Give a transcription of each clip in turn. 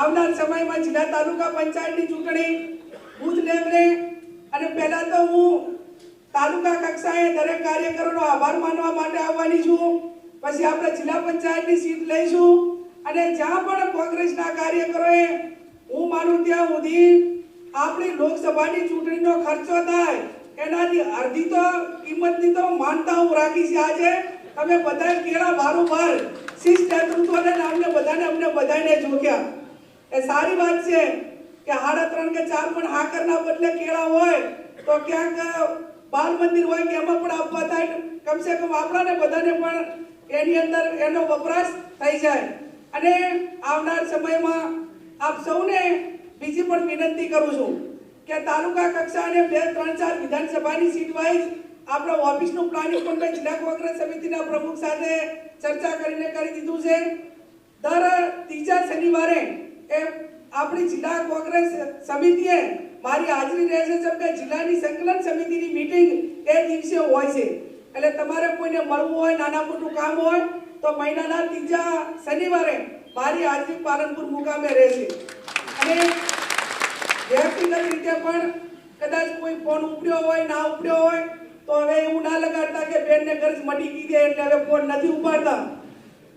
આવનાર સમયમાં જિલ્લા તાલુકા પંચાયતની ચૂંટણી બુથ લેવલે અને પહેલા તો હું તાલુકા કક્ષાએ દરેક કાર્યકરોનો આભાર માનવા માટે આવવાની છું. પછી આપણે જિલ્લા પંચાયતની સીટ લઈશું અને જ્યાં પણ કોંગ્રેસના કાર્યકરોએ હું માનું ત્યાં સુધી આપણી લોકસભાની ચૂંટણીનો ખર્ચો થાય એનાથી અડધી તો કિંમતની તો માનતા હું રાખી છે આજે. તમે બધા કેળા બારોબાર શિસ્ત નેતૃત્વને અમને બધાને અમને બધાને જોખ્યા એ સારી વાત છે કે સાડા ત્રણ કે ચાર પણ હાકરના બદલે કેળા હોય તો ક્યાંક બાલ મંદિર હોય કે એમાં પણ આપવા થાય કમસે કમ આપણાને બધાને પણ એની અંદર એનો વપરાશ થઈ જાય. અને આવનાર સમયમાં આપ સૌને બીજી પણ વિનંતી કરું છું કે તાલુકા કક્ષાને બે, ત્રણ, ચાર વિધાનસભાની સીટ વાઇઝ આપણે ઓફિસનું પ્લાનિંગ પણ મેં જિલ્લા કોંગ્રેસ સમિતિના પ્રમુખ સાથે ચર્ચા કરીને કરી દીધું છે. દર ત્રીજા શનિવારે એ આપણી જિલ્લા કોંગ્રેસ સમિતિએ મારી હાજરી રહેશે જેમ કે જિલ્લાની સંકલન સમિતિની મીટિંગ એ દિવસે હોય છે. એટલે તમારે કોઈને મળવું હોય, નાના મોટું કામ હોય, તો મહિનાના ત્રીજા શનિવારે મારી હાજરી પાલનપુર મુકામે રહેશે અને વ્યક્તિગત રીતે પણ કદાચ કોઈ ફોન ઉપડ્યો હોય, ના ઉપડ્યો હોય, તો હવે એવું ના લગાડતા કે બેનને ગરજ મટી ગઈ છે એટલે હવે ફોન નથી ઉપાડતા.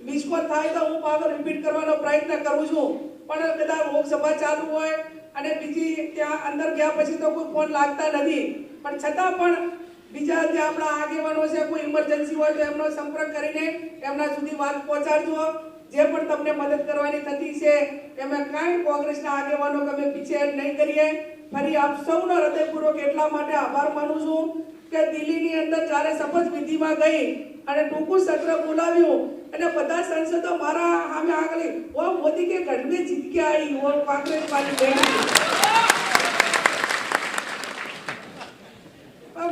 મિસ કોલ થાય તો હું પાછો રિપીટ કરવાનો પ્રયત્ન કરું છું. પણ કદાચ લોકસભા ચાલુ હોય અને બીજી ત્યાં અંદર ગયા પછી તો કોઈ ફોન લાગતા નથી. પણ છતાં પણ બીજા જે આપણા આગેવાનો છે, કોઈ ઇમરજન્સી હોય તો એમનો સંપર્ક કરીને એમના સુધી વાત પહોંચાડજો. જે પણ તમને મદદ કરવાની થતી છે, એમાં કાંઈ કોંગ્રેસના આગેવાનો અમે પીછે નહીં કરીએ. ફરી આપ સૌનો હૃદયપૂર્વક એટલા માટે આભાર માનું છું કે દિલ્હીની અંદર જ્યારે શપથ વિધિમાં ગઈ અને ટૂંકું સત્ર બોલાવ્યું અને બધા સંસદો મારા સામે આગળ વો મોદી કે ગઢ મેં જીત કે આવી વો કોંગ્રેસ વાળી બહેન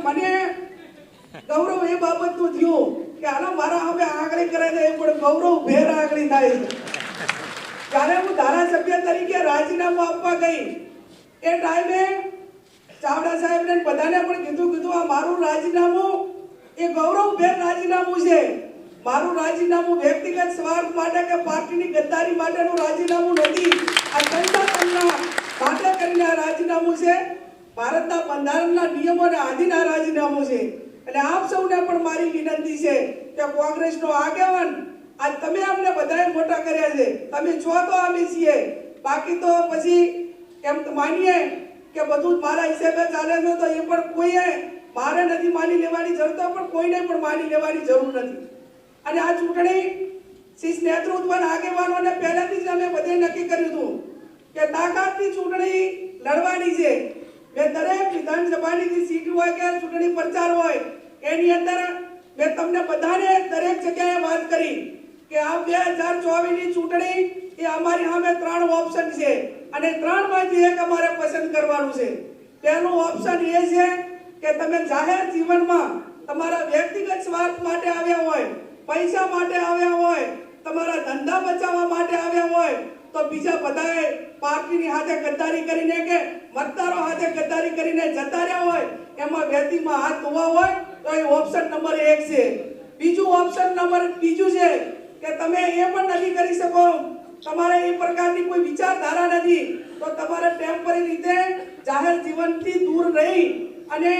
મને ગૌરવ એ બાબતનું થયું કે આનો મારા હવે આગળ કરે છે પણ ગૌરવ ભેર આગળ થાય છે. ત્યારે હું ધારાસભ્ય તરીકે રાજીનામું આપવા ગઈ, એ ટાઈમે ચાવડા સાહેબને બધાને પણ કીધું કીધું, આ મારું રાજીનામું, એ ગૌરવ ભેર રાજીનામું છે. મારું રાજીનામું વ્યક્તિગત સ્વાર્થ માટે કે પાર્ટીની ગદ્દારી માટેનું રાજીનામું નથી. આ સંગઠનના માટે કરીને આ રાજીનામું છે. ભારતના બંધારણના નિયમોને આધીન આ રાજીનામું છે. એટલે આપ સૌને પણ મારી વિનંતી છે કે કોંગ્રેસનો આગેવાન, આજ તમે અમને બધાએ મોટા કર્યા છે. તમે છો તો અમે છીએ. બાકી તો પછી એમ માનીએ કે બધું મારા હિસાબે ચાલે છે તો એ પણ કોઈએ મારે નથી માની લેવાની જરૂર, તો પણ કોઈને પણ માની લેવાની જરૂર નથી. અને આ ચૂંટણી શીશ નેતૃત્વના આગેવાનોને પહેલેથી જ અમે બધે નક્કી કર્યું હતું કે તાકાતની ચૂંટણી લડવાની છે. મેં દરેક વિધાનસભાની જે સીટ હોય કે ચૂંટણી પ્રચાર હોય, એની અંદર મેં તમને બધાને દરેક જગ્યાએ વાત કરી કે આ બે હજાર ચોવીસની ચૂંટણી એ અમારી સામે ત્રણ ઓપ્શન છે અને ત્રણમાંથી એક અમારે પસંદ કરવાનું છે. પહેલું ઓપ્શન એ છે કે તમે જાહેર જીવનમાં તમારા વ્યક્તિગત સ્વાર્થ માટે આવ્યા હોય પૈસા માટે આવ્યા હોય, તમારા ધંધા બચાવવા માટે આવ્યા હોય, તો બીજા બધાએ પાર્ટીની હાથે ગદ્દારી કરીને કે મતદારો હાથે ગદ્દારી કરીને જતા રહ્યા હોય, એમાં વ્યક્તિમાં હાથ ધોવા હોય, તો એ ઓપ્શન નંબર એક છે. બીજું ઓપ્શન નંબર બીજું છે કે તમે એ પણ નથી કરી શકો. તમારે એ પ્રકારની કોઈ વિચારધારા નથી. તો તમારે ટેમ્પરરી રીતે જાહેર જીવનથી દૂર રહી અને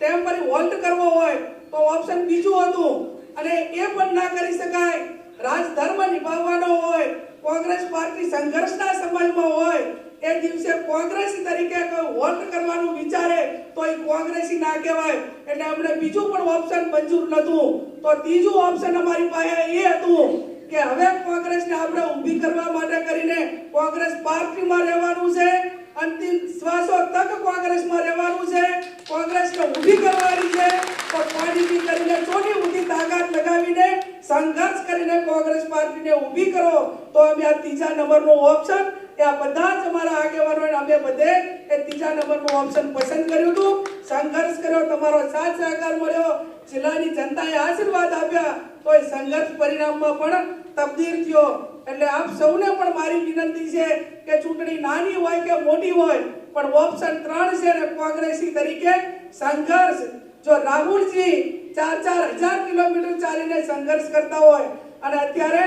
ટેમ્પરરી હોલ્ડ કરવો હોય, તો ઓપ્શન બીજું હતું. અને એ પણ ના કરી શકાય. રાજધર્મ નિભાવવાનો હોય, કોંગ્રેસ પાર્ટી સંઘર્ષના સમયમાં હોય, એ દિવસે કોંગ્રેસી તરીકે કોઈ વોટ કરવાનું વિચારે તો એ કોંગ્રેસી ના કહેવાય. એટલે અમને બીજું પણ ઓપ્શન મંજૂર નહોતું. તો ત્રીજું ઓપ્શન અમારી પાસે એ હતું કે હવે કોંગ્રેસને આપણે ઊભી કરવા માટે કરીને કોંગ્રેસ પાર્ટીમાં રહેવાનું છે, અંતિમ શ્વાસો તક કોંગ્રેસમાં રહેવાનું છે. કોંગ્રેસને ઊભી કરવાની છે, તો પાણીથી ચોટી ઊંધી તાકાત લગાવીને સંઘર્ષ કરીને કોંગ્રેસ પાર્ટીને ઊભી કરો, તો અમે આ ત્રીજા નંબરનો ઓપ્શન એ આ બધા જ અમારા આગેવાનો અમે બધે એ ત્રીજા નંબરનું ઓપ્શન પસંદ કર્યું હતું. સંઘર્ષ કર્યો, તમારો સાથ સહકાર મળ્યો, જિલ્લાની જનતાએ આશીર્વાદ આપ્યા, તો એ સંઘર્ષ પરિણામમાં પણ તબદીલ થયો. એટલે આપ સૌને પણ મારી વિનંતી છે કે ચૂંટણી નાની હોય કે મોટી હોય, પણ ઓપ્શન ત્રણ છે ને કોંગ્રેસી તરીકે સંઘર્ષ જો રાહુલજી ચાર ચાર હજાર કિલોમીટર ચાલીને સંઘર્ષ કરતા હોય અને અત્યારે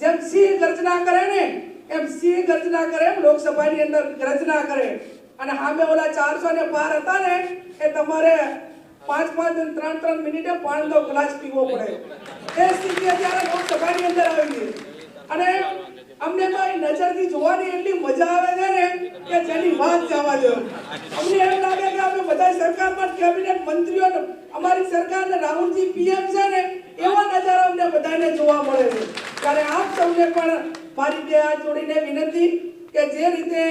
જેમ સિંહ ગર્જના કરે ને, એમ સિંહ ગર્જના કરે, એમ લોકસભાની અંદર ગર્જના કરે. અને સામે ઓલા ચારસો ને પાર હતા ને, એ તમારે પાંચ પાંચ ત્રણ ત્રણ મિનિટે પાણીનો ગ્લાસ પીવો પડે. એ સ્થિતિ અત્યારે લોકસભાની અંદર આવી ગઈ. અને અમને તો એ નજરથી જોવાની એટલી મજા આવે છે ને, કે જેની વાત જવા દો. અમને એમ લાગે બધા સરકારમાં કેબિનેટ મંત્રીઓ અમારી સરકારને રાહુલજી પીએમ છે ને, એવા નજારા અમને બધાને જોવા મળે છે. ત્યારે આપ સૌને પણ મારી બે હાથ જોડીને વિનંતી કે જે રીતે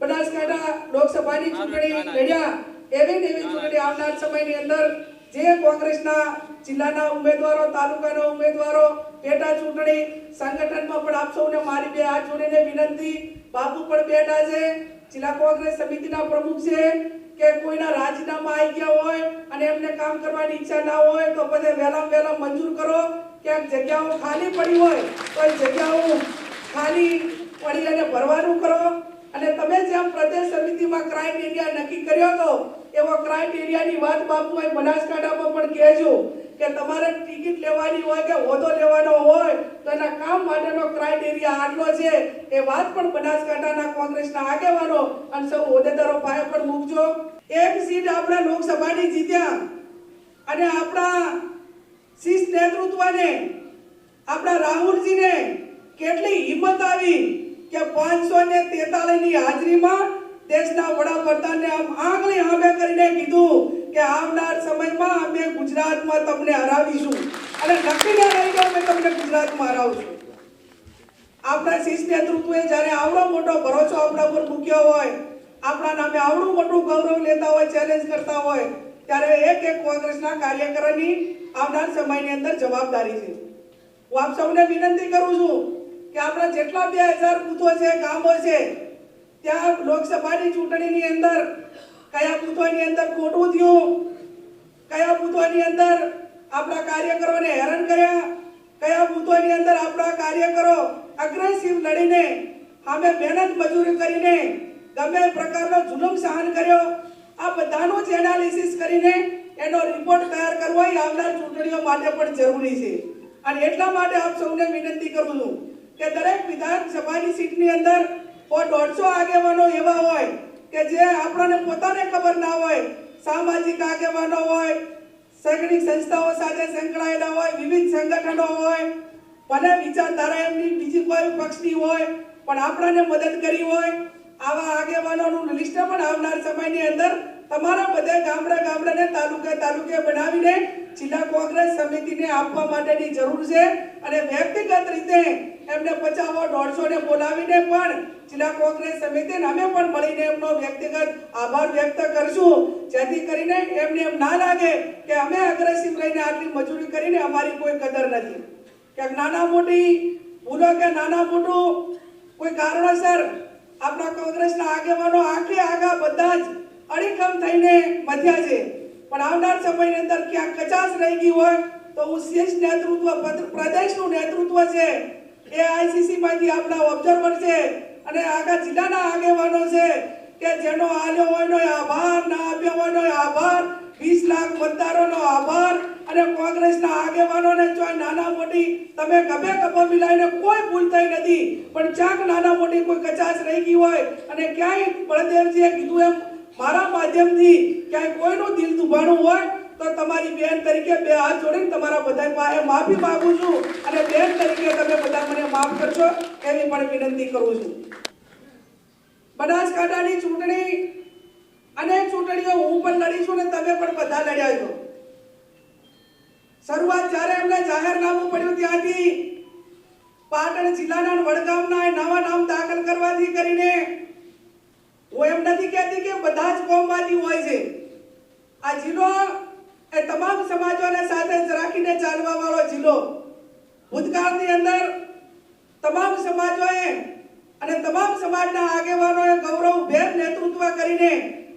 બનાસકાંઠા લોકસભાની ચૂંટણી લડ્યા, એવી ને એવી ચૂંટણી આવનાર સમયની અંદર જે કોંગ્રેસના જિલ્લાના ઉમેદવારો, તાલુકાના ઉમેદવારો, પેટા ચૂંટણી સંગઠનમાં પણ આપ સૌને મારી બે હાથ જોડીને વિનંતી. બાપુ પણ બેઠા છે. જિલ્લા કોંગ્રેસ સમિતિના પ્રમુખ છે. કે કોઈના રાજીનામા આવી ગયા હોય અને એમને કામ કરવાની ઈચ્છા ના હોય તો બધે વહેલા વહેલા મંજૂર કરો. ક્યાંક જગ્યાઓ ખાલી પડી હોય તો એ જગ્યાઓ ખાલી પડી અને ભરવાનું કરો. અને તમે જેમ પ્રદેશ સમિતિમાં ક્રાઇમ એરિયા નક્કી કર્યો હતો એવો ક્રાઇટેરિયાની વાત બાપુ અહીં બનાસકાંઠામાં પણ કહેજો. કે તમારે ટિકિટ લેવાની હોય કે હોદો લેવાનો હોય, તો એના કામ માટેનો ક્રાઇટેરિયા આટલો છે. એ વાત પણ બનાસકાંઠાના કોંગ્રેસના આગેવાનો અને સૌ હોદ્દેદારો પાસે પણ મૂકજો. એક સીટ આપણે લોકસભાની જીત્યા. અને આપણા શીર્ષ નેતૃત્વને, આપણા રાહુલજીને કેટલી હિંમત આવી કે પાંચસો ને તેતાલીસની હાજરીમાં દેશના વડાપ્રધાનને આમ આંગળી હામે કરીને કીધું કે આવનાર સમયમાં અમે ગુજરાતમાં તમને હરાવીશું. અને નક્કીને રહી ગયો, અમે તમને ગુજરાતમાં હરાવશું. આપણા શીર્ષ નેતૃત્વે જ્યારે આવડો મોટો ભરોસો આપણા પર મૂક્યો હોય, આપણા નામે આવડું મોટું ગૌરવ લેતા હોય ચેલેન્જ કરતા હોય, ત્યારે એક એક કોંગ્રેસના કાર્યકરની આવનાર સમયની અંદર જવાબદારી છે. હું આપ સૌને વિનંતી કરું છું કે આપણા જેટલા બે હજાર બૂથો છે, ગામો છે, ત્યાં લોકસભાની ચૂંટણીની અંદર કયા બૂથોની અંદર ખોટું થયું? કયા બૂથોની અંદર આપણા કાર્યકરોને હેરાન કર્યા? કયા બૂથોની અંદર આપણા કાર્યકરો અગ્રેસિવ લડીને સામે મહેનત મજૂરી કરીને ગમે પ્રકારનો જુલમ સહન કર્યો? આ બધાનું જ એનાલિસિસ કરીને એનો રિપોર્ટ તૈયાર કરવો એ આવનાર ચૂંટણીઓ માટે પણ જરૂરી છે. અને એટલા માટે આપ સૌને વિનંતી કરું છું કે દરેક વિધાનસભાની સીટની અંદર સો દોઢસો આગેવાનો એવા હોય કે જે આપણને પોતાને ખબર ના હોય, સામાજિક આગેવાનો હોય, શૈક્ષણિક સંસ્થાઓ સાથે સંકળાયેલા હોય, વિવિધ સંગઠનો હોય, ભલે વિચારધારા એમની બીજી કોઈ પક્ષની હોય, પણ આપણને મદદ કરી હોય, આવા આગેવાનોનું લિસ્ટ પણ આવનાર સમયની અંદર તમારા બધે ગામડે ગામડાને તાલુકે તાલુકે બનાવીને જિલ્લા કોંગ્રેસ સમિતિને આપવા માટેની જરૂર છે અને વ્યક્તિગત રીતે એમને પચાવો, દોઢસો ને બોલાવીને પણ જિલ્લા કોંગ્રેસ સમિતિને અમે પણ મળીને એમનો વ્યક્તિગત આભાર વ્યક્ત કરશું. જેથી કરીને એમને એમ ના લાગે કે અમે અગ્રેસિવ રહીને આટલી મજૂરી કરીને અમારી કોઈ કદર નથી. કે નાના મોટી ભૂલો કે નાના મોટું કોઈ કારણોસર આપણા કોંગ્રેસના આગેવાનો આખે આગા બધા જ અડીખમ થઈને વધ્યા છે. પણ આવનાર સમયની અંદર ક્યાંક કચાશ રહી ગઈ હોય તો હું શીર્ષ નેતૃત્વ, પ્રદેશનું નેતૃત્વ છે. એ આઈસીસી માંથી આપણા ઓબ્ઝર્વર છે અને આખા જિલ્લાના આગેવાનો છે કે જેનો આલ્યો હોયનો આભાર, ના આપ્યો હોયનો આભાર, વીસ લાખ મતદારોનો આભાર અને કોંગ્રેસના આગેવાનોને ચોય નાના મોટી, તમે ગમે ગમે મિલાઈને કોઈ ભૂલ થઈ નથી, પણ ચાક નાના મોટી કોઈ કચાશ રહી ગઈ હોય અને ક્યાંય બળદેવજીએ કીધું એમ, મારા માધ્યમથી ક્યાંય કોઈનું દિલ દુભાણું હોય તો તમારી બેન તરીકે બે હાથ જોડીને તમારા બધા પાસે માફી માંગુ છું અને બેન તરીકે તમે બધા મને માફ કરશો એવી પણ વિનંતી કરું છું. બનાસકાંઠાની ચૂંટણી અનેક ચૂંટણીઓ હું પણ લડી છું ને તમે પણ બધા લડ્યા છો. શરૂઆત જ્યારે એમને જાહેરનામું પડ્યું ત્યાંથી પાટણ જિલ્લાના વડગામના નવા નામ દાખલ કરવાથી કરીને હું એમ નથી કહેતી કે બધા જ કોમમાંથી હોય છે. આ જિલ્લો એ તમામ સમાજોને સાથે રાખીને ચાલવા વાળો જિલ્લો. ભૂતકાળની અંદર તમામ સમાજોએ અને તમામ સમાજના આગેવાનોએ ગૌરવભેર નેતૃત્વ કરીને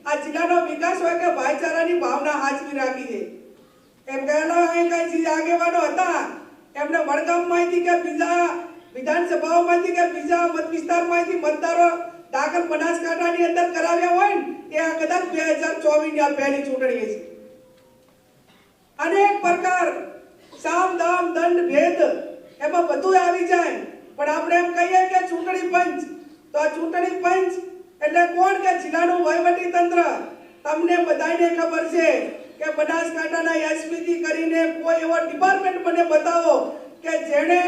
આ જિલ્લાનો વિકાસ હોય કે ભાઈચારાની ભાવના હાજરી રાખી છે. એમ કહેલો અહીં જે આગેવાનો હતા, એમને વડગામમાંથી કે બીજા વિધાનસભાઓમાંથી કે બીજા મત વિસ્તારમાંથી મતદારો દાખલ બનાસકાંઠાની અંદર કરાવ્યા હોય ને, એ આ કદાચ બે હજાર ચોવીસની આ પહેલી ચૂંટણી છે અનેક પ્રકાર, સામ, દામ, દંડ, ભેદ એમાં બધું આવી જાય. પણ આપણે એમ કહીએ કે ચૂંટણી પંચ, તો આ ચૂંટણી પંચ એટલે કોણ કે જિલ્લાનું વહીવટી તંત્ર? તમને બધાને ખબર છે કે બનાસકાંઠાના એસપીથી કરીને કોઈ એવો ડિપાર્ટમેન્ટ મને બતાવો કે જેણે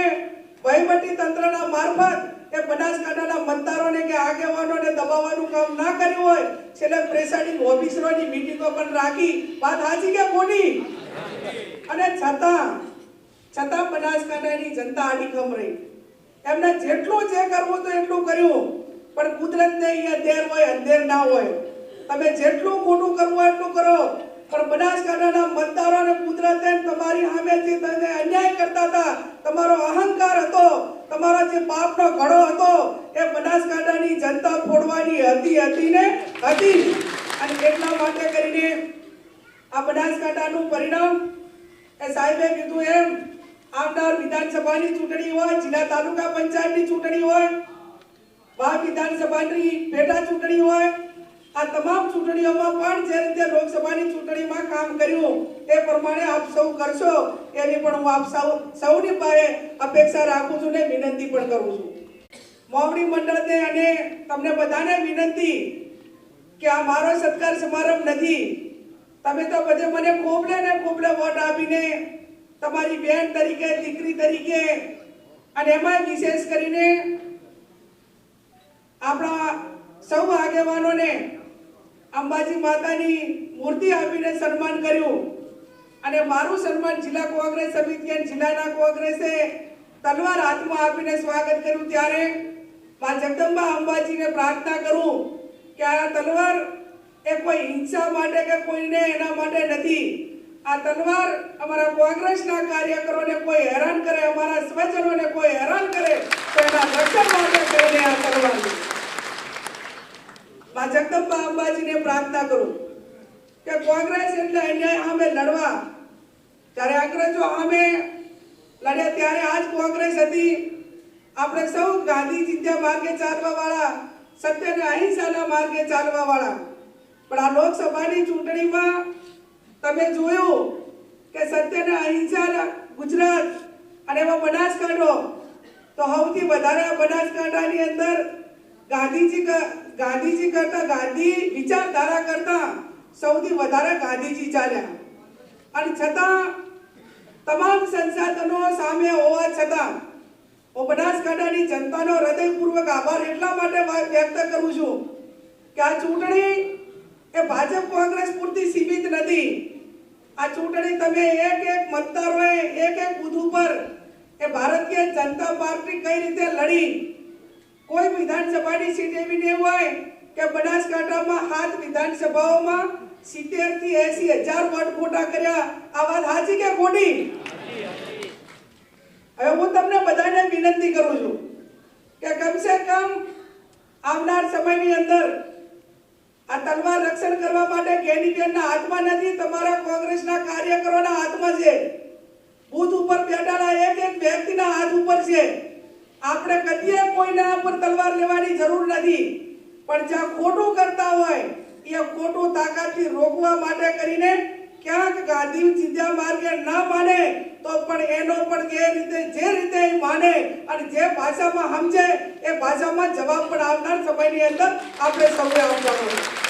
વહીવટી તંત્રના મારફત એ બનાસકાંઠાના મતદારોને કે આગેવાનોને દબાવવાનું કામ ના કર્યું હોય, છેલ્લે પ્રેસાઇડિંગ ઓફિસરોની મીટિંગો પણ રાખી. વાત સાચી કે ખોટી? અને છતાં છતાં બનાસકાંઠાની જનતા અડીખમ રહી. એમને જેટલું જે કરવું તો એટલું કર્યું. પણ કુદરતને અહીંયા અંધેર હોય, અંધેર ના હોય. તમે જેટલું ખોટું કરવું એટલું કરો. પણ બનાસકાંઠાના મતદારોને કુદરતે તમારી સામે જે તમે અન્યાય કરતા હતા. તમારો અહંકાર હતો. તમારો જે પાપનો ઘડો હતો, એ બનાસકાંઠાની જનતા ફોડવાની હતી હતી ને, હતી અને એટલા માટે કરીને આ બનાસકાંઠાનું પરિણામ એ સાહેબે કીધું એમ, આવનાર વિધાનસભાની ચૂંટણી હોય, જિલ્લા તાલુકા પંચાયતની ચૂંટણી હોય વા વિધાનસભાની પેટા ચૂંટણી હોય, આ તમામ ચૂંટણીઓમાં પણ જે રીતે લોકસભાની ચૂંટણીમાં કામ કર્યું, એ પ્રમાણે આપ સૌ કરશો, એની પણ હું આપ સૌ, સૌની પાસે અપેક્ષા રાખું છું ને વિનંતી પણ કરું છું. મોવડી મંડળને અને તમને બધાને વિનંતી કે આ મારો સત્કાર સમારંભ નથી તમે તો બધે મને ખોબલે ને ખોબલે વોટ આપીને તમારી બેન તરીકે, દીકરી તરીકે અને એમાં વિશેષ કરીને આપણા સૌ આગેવાનોને અંબાજી માતાની મૂર્તિ આપીને સન્માન કર્યું. અને મારું સન્માન જિલ્લા કોંગ્રેસ સમિતિ અને જિલ્લાના કોંગ્રેસે તલવાર હાથમાં આપીને સ્વાગત કર્યું. ત્યારે મા જગદંબા અંબાજીને પ્રાર્થના કરું કે આ તલવાર એ કોઈ હિંસા માટે કે કોઈને એના માટે નથી. આ તલવાર અમારા કોંગ્રેસના કાર્યકરોને કોઈ હેરાન કરે, અમારા સ્વજનોને કોઈ હેરાન કરે, તો એના રક્ષણ માટે કરીને આ તલવાર મા જગદંબા અંબાજીને પ્રાર્થના કરું કે કોંગ્રેસ એટલે અન્યાય સામે લડવા. જ્યારે અંગ્રેજો સામે લડ્યા ત્યારે આજ કોંગ્રેસ હતી. આપણે સૌ ગાંધીજીના માર્ગે ચાલવા વાળા સત્ય અને અહિંસાના માર્ગે ચાલવા વાળા પણ આ લોકસભાની ચૂંટણીમાં તમે જોયું કે સત્ય અને અહિંસા ગુજરાત અને એમાં બનાસકાંઠો, તો સૌથી વધારે બનાસકાંઠાની અંદર ગાંધીજી ગાંધીજી કરતા ગાંધી વિચારધારા કરતા સૌથી વધારે ગાંધીજી ચાલ્યા. અને છતાં તમામ સંસાધનો સામે હોવા છતાં હું બનાસકાંઠાની જનતાનો હૃદયપૂર્વક આભાર એટલા માટે વ્યક્ત કરું છું કે આ ચૂંટણી એ ભાજપ કોંગ્રેસ પૂરતી સીમિત નથી. આ ચૂંટણી તમે એક એક મતદારોએ એક એક બૂથ ઉપર એ ભારતીય જનતા પાર્ટી કઈ રીતે લડી? કોઈ વિધાનસભાની સીટ એવી નહીં હોય કે બનાસકાંઠામાં હાથ વિધાનસભાઓમાં સિત્તેરથી એસી હજાર વોટ ખોટા કર્યા. આ વાત સાચી કે ખોટી? હવે હું તમને બધાને વિનંતી કરું છું કે કમસે કમ આવનાર સમયની અંદર આ તલવાર રક્ષણ કરવા માટે કેન્ડિડેટના હાથમાં નથી, તમારા કોંગ્રેસના કાર્યકરોના હાથમાં છે. બૂથ ઉપર બેઠેલા એક એક વ્યક્તિના હાથ ઉપર છે. આપણે કદીએ કોઈના ઉપર તલવાર લેવાની જરૂર નથી. પણ જ્યાં ખોટું કરતા હોય એ ખોટું તાકાતથી રોકવા માટે કરીને ક્યાંક ગાંધી સીધા માર્ગે ના માને, તો પણ એનો પણ એ રીતે, જે રીતે એ માને અને જે ભાષામાં સમજે, એ ભાષામાં જવાબ પણ આવનાર સમયની અંદર આપણે સૌએ આપવાનો